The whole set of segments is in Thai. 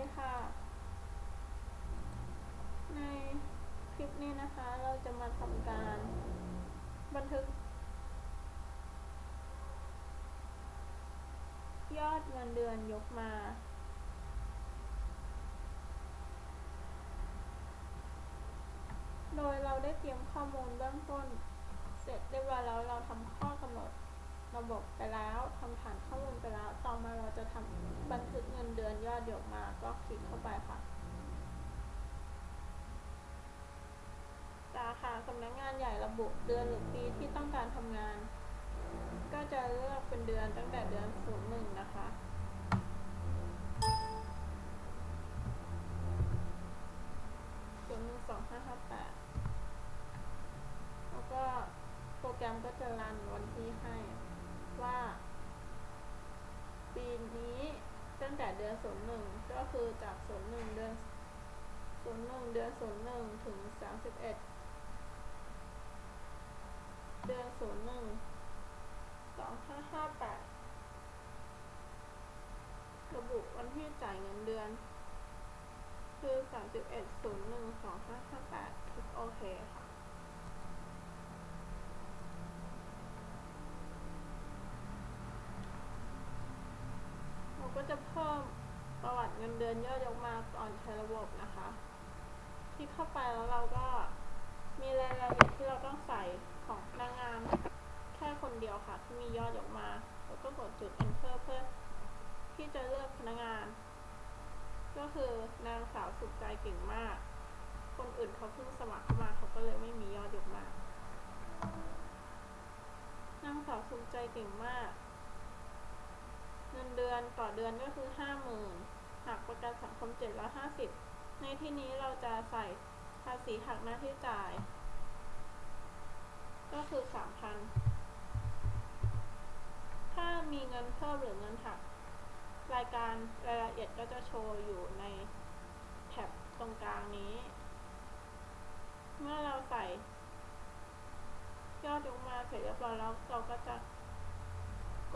ีค่ะ ในคลิปนี้นะคะ เราจะมาทำการบันทึก ยอดเงินเดือนยกมา โดยเราได้เตรียมข้อมูลเบื้องต้น เสร็จเรียบร้อยแล้วเราทำข้อกำหนด ระบบไปแล้วทำฐานข้อมูลไปแล้ว ต่อมาเราจะทำบันทึกเงินเดือนยอดเดี๋ยกมาก็คลิกเข้าไปค่ะสาขาสำนักงานใหญ่ระบุเดือนหรือปีที่ต้องการทำงาน ก็จะเลือกเป็นเดือนตั้งแต่เดือน01นะคะศูนย์หนึ่งสองห้าห้าแปดแล้วก็โปรแกรมก็จะรันวันที่ให้ ว่า ปีนี้ตั้งแต่เดือนศูนย์หนึ่งก็คือจากศูนย์หนึ่งเดือนศูนย์หนึ่งเดือนศูนย์หนึ่งถึงสามสิบเอ็ดเดือนศูนย์หนึ่งสองห้าห้าแปดระบุวันที่จ่ายเงินเดือน คือ31 01 2558คลิกโอเคค่ะ เราก็ จะเพิ่มประวัติเงินเดือนยอดยกมาก่อนใช้ระบบนะคะที่เข้าไปแล้วเราก็มีรายละเอียดที่เราต้องใส่ของนักงานแค่คนเดียวค่ะ ที่มียอดยกมาแล้วก็กดจุด enter เพื่อที่จะเลือกพนักงาน ก็คือนางสาวสุขใจเก่งมาก คนอื่นเขาเพิ่งสมัครเข้ามาเขาก็เลยไม่มียอดยกมานางสาวสุขใจเก่งมาก เงินเดือนต่อเดือนก็คือห้าหมื่นหักประกันสังคมเจ็ดร้อยห้าสิบในที่นี้เราจะใส่ภาษีหักหน้าที่จ่าย ก็คือสามพันถ้ามีเงินเพิ่มหรือเงินหัก รายการรายละเอียดก็จะโชว์อยู่ในแท็บตรงกลางนี้ เมื่อเราใส่ยอดยกมาเสร็จเรียบร้อยแล้วเราก็จะ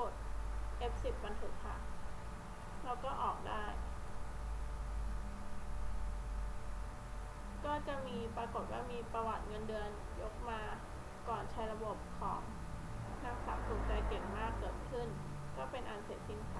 กด F10 บันทึกค่ะ เราก็ออกได้ ก็จะมีปรากฏว่ามีประวัติเงินเดือนยกมาก่อนใช้ระบบของนางสาวถูกใจเก่งมากเกิดขึ้น ก็เป็นอันเสร็จสิ้นค่ะ